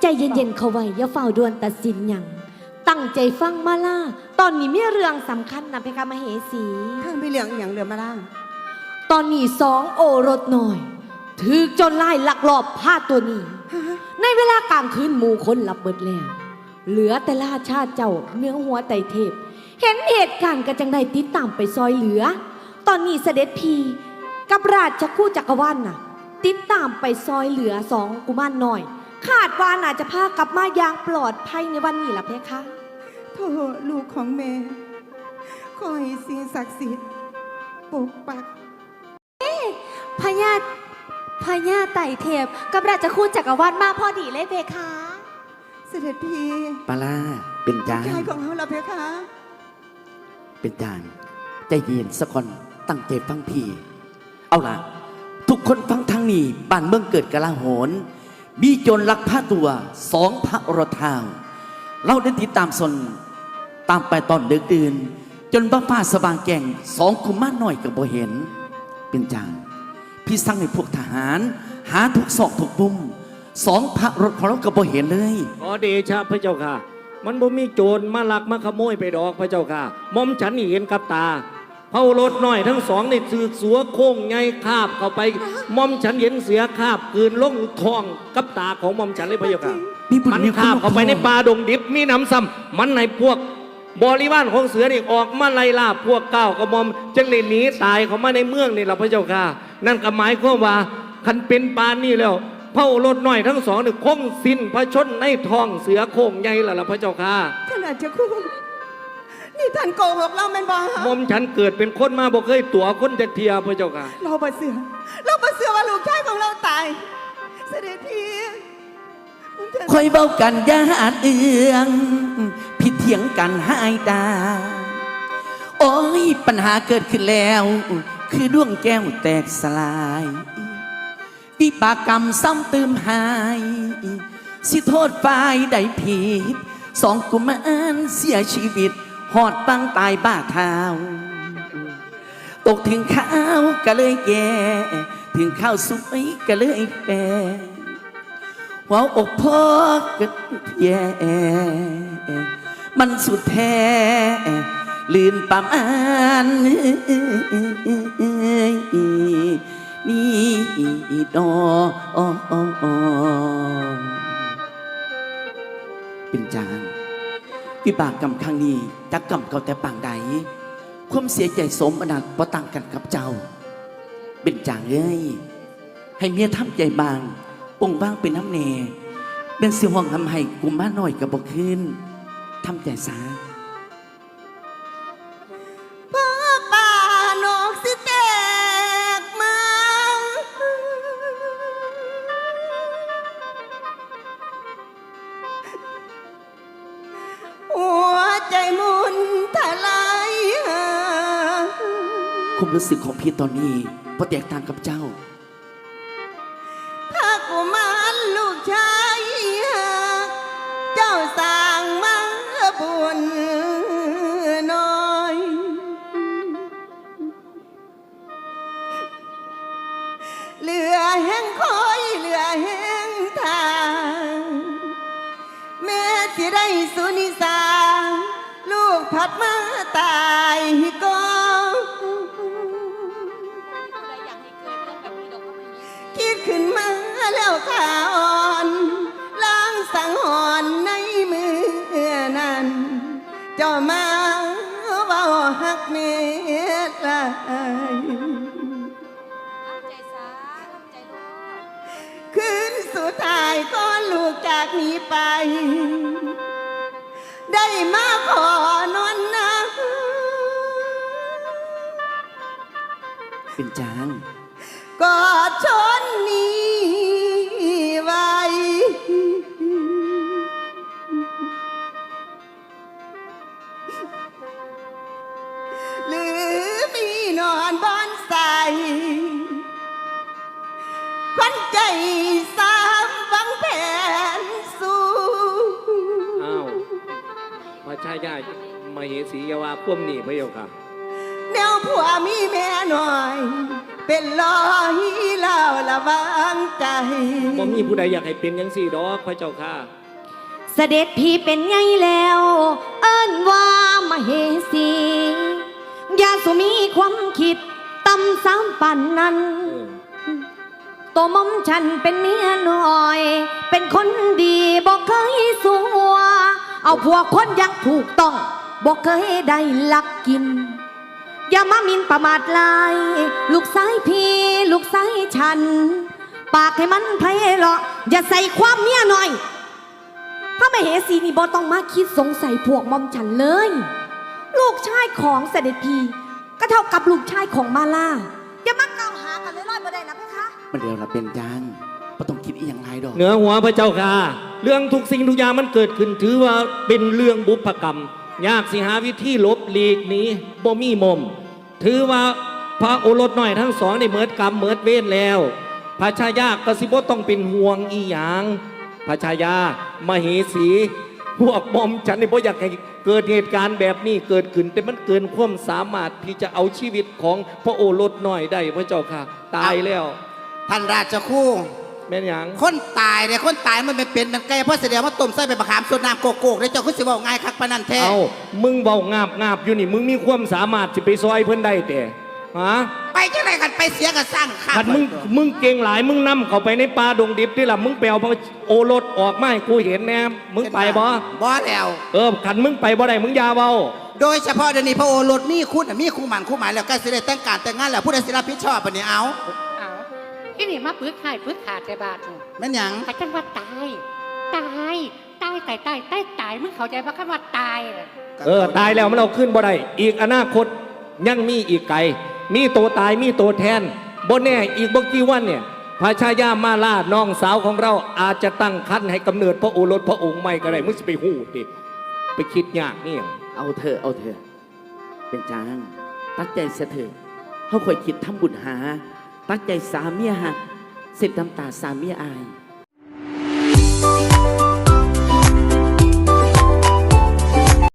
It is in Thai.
ใจเย็นๆเข้าไว้อย่าเฝ้าด่วนตัดสินหยังตั้งใจฟังมาล่า ตอนนี้มีเรื่องสำคัญนะเพคะมเหสี ข้างพี่เหลืองอหย่างเรือมาล่างตอนนี้สองโอรสหน่อย ถือจนไล่ลักลอบพาตัวหนี้ ในเวลากลางคืนหมู่คนหลับเบิดแล้ว เหลือแต่ราชาเจ้าเนื้อหัวไตเทพ เห็นเหตุการณ์ก็จังได้ติดตามไปซอยเหลือ ตอนนี้เสด็จพีกับราชคู่จักรวาลน่ะ ติดตามไปซอยเหลือสองกุมารน้อย คาดว่าน่าจะพากลับมาอย่างปลอดภัยในวันนี้ล่ะเพคะ โทษลูกของแม่ขอให้สิ่งศักดิ์สิทธิ์ปกปัก พญาพญาไต่เทพกับราชคุณจักรวรรดิมาพอดีเลยเพคะ เสด็จพี่ปลาล่าเป็นจางชายของเราละเพคะ เป็นจางใจเย็นสักคนตั้งใจฟังพี่ เอาล่ะ ทุกคนฟังทางนี้บ้านเมืองเกิดกะลาโหน มีโจรลักพาตัวสองพระอรทาวเราได้ติดตามสนตามไปตอนเดึกดื่น จนบ้าฟ้าสว่างแก่งสองกุมารน้อยกับบ่เห็น เป็นจางพี่สั่งให้พวกทหาร หาทุกซอกทุกมุมสองพระรถของเรากับบ่เห็นเลย ขอเดชะพระเจ้าค่ะ มันบ่มีโจรมาลักมาขโมยไปดอกพระเจ้าค่ะหมอมฉันนี่เห็นกับตา เผารถน้อยทั้งสองนี่สือสัวโค้งไงคาบเข้าไปมอมฉันเห็นเสือคาบกลืนลงท้องกับตาของมอมฉันเลยพระเจ้าค่ะมีบุญมันมีคุณ คาบเข้าไปในป่าดงดิบมีน้ำซ้ำมันในพวกบริวารของเสือนี่ออกมาไล่ล่าพวกเก้าวกระหมอมจึงได้หนีตายเข้ามาในเมืองนี่แหละพระเจ้าค่ะ นั่นก็หมายความว่าคันเป็นปานนี่แล้วเผารถน้อยทั้งสองนี่คงสิ้นพระชนในท้องเสือโค้งใหญ่แล้วล่ะพระเจ้าค่ะ ท่านอาจจะคู่ นี่ท่านโกหกเราแม่นบ่หมอมฉันเกิดเป็นคนมาบ่เคยตัวคนจากเทียพระเจ้าค่ะ เราบ่เสือเราบ่เสือว่าลูกชายของเราตาย เสด็จพี่คอยเบ้ากันญาติเอืองผิดเถียงกันหายตา โอ้ยปัญหาเกิดขึ้นแล้ว คือดวงแก้วแตกสลายวิบากกรรมซ้ำเติมหาย สิโทษฝ่ายใดผิด สองกุมารเสียชีวิต หอดปังตายบ้าเท้า ตกถึงข้าวก็เลยแย่ถึงข้าวสุกก็เลยแปรหัวอกพ่อก็แย่มันสุดแท้ลื่นประมาณนี่ดอเป็นจาง วิบากกรรมครั้งนี้จักกรรมเก่าแต่ปางใดความเสียใจสมอนาคตต่างกันกับเจ้า เป็นจางเอ้ยให้เมียทำใจบางองค์บ้างเป็นน้ำเนเป็นเสียห่วงทำให้กุมมาหน่อยกับบกขึ้นทำใจซา ความรู้สึกของพี่ตอนนี้พอแตกต่างกับเจ้า ถ้ากูมันลูกชายเจ้าสร้างมาบุญน้อย เหลือแห้งคอยเหลือแห้งทางแม่ที่ได้สุนิสาลูกพัดมาตายก็คิ จ้ามาเบาหักเมตลาคืนสุดท้ายก่อนลูกจากนี้ไป ได้มาขอนอนนะเป็นจางกอดชนนี้ ระชายามาเหสีอยาวาพ่วมนี่พระเจ้าค่ะ แนวผัวมีแม่หน่อยพเป็นรอยเล่าละวางใจบ่มีผู้ใดอยากให้เป็นยังสี่ดอกพระเจ้าค่ะ เสด็จพี่เป็นไงแล้ว เอิ้นว่ามาเฮสีอย่าสุมีความคิดตำสามปันนั้นตัวมอมฉันเป็นเมียน้อย เป็นคนดีบอกเคยสัว เอาพวกคนอยังถูกต้องบอกเคยได้ลักกิน อย่ามาหมินประมาทลาย ลูกสายพี่ ลูกสายฉัน ปากให้มันไพเราะอย่าใส่ความเมียหน่อยพระมเหสีนี่บอต้องมาคิดสงสัยพวกมอมฉันเลย ลูกชายของเสด็จพีก็เท่ากับลูกชายของมาลาอย่ามากล่าวหากันลอยๆบ่ได้นะเพคะมันเดียวเราเป็นจังบ่ต้องคิดอีหยังไรดอก เหนือหัวพระเจ้าค่ะ เรื่องทุกสิ่งทุกอย่างมันเกิดขึ้น ถือว่าเป็นเรื่องบุพกรรม ยากสิหาวิธีลบหลีกหนี้บ่มีมม ถือว่าพระโอรสหน้อยทั้งสองได้เมิดกรรมเมิดเวรแล้ว พระชายากสิบต้องเป็นห่วงอีหยังพระชายามเหสีพวกมอมฉันนี่บ่อยากให้เกิดเหตุการณ์แบบนี้เกิดขึ้น แต่มันเกินความสามารถที่จะเอาชีวิตของพระโอรสหน้อยได้พระเจ้าค่ะ ตายแล้ว ท่านราชคู่ แม่นหยังคนตายเนี่ยคนตายมันเป็นเป็นมันไก่เพราะเสียว่าต้มใส่ไปประคามสดน้ำโกโก้ได้เจ้าคุณสิบอกง่ายคักปานนันแท้เอามึงเบางาบงาบอยู่นี่ มึงมีความสามารถสิไปซอยเพื่อนได้แต่ฮะไปจังไรกันไปเสียกับสร้างข้าขันมึงมึงเก่งหลายมึงนำเข้าไปในป่าดงดิบที่ละมึงแปลวพระโอรสออกมาให้กูเห็นแน่มึงไปบ่บ่แล้วเออขันมึงไปบ่ได้มึงอยาเบาโดยเฉพาะเดี๋ยวนี้พระโอรสมีคุณน่ะมีคู่หมันคู่หมายแล้วใกล้สิได้แต่งการแต่งงานแล้วผู้ใดสิรับผิดชอบปะเนี่ยเอาเอา ที่นี่มาปึกหายปึกขาดแต่บาทนี่แม่นหยังอาจารย์ว่าตาย ตายตายตายตายตายตายมึงเข้าใจปะคำว่าตายน่ะเออตายแล้วมันเอาขึ้นบ่ได้อีกอนาคตยังมีอีกไกล มีตัวตายมีตัวแทนบ่แน่อีกบกี่วันเนี่ยพระชายามาลาน้องสาวของเราอาจจะตั้งคันให้กำเนิดพระโอรสพระองค์ใหม่ก็ได้มึงสิไปหูดิไปคิดยากนี่หยังเอาเถอะเอาเถอะเป็นจาง ตั้งใจเสยเถอะเขาค่อยคิดทำบุญหา ตั้งใจสามีหักเสร็จน้ำตาสามีอาย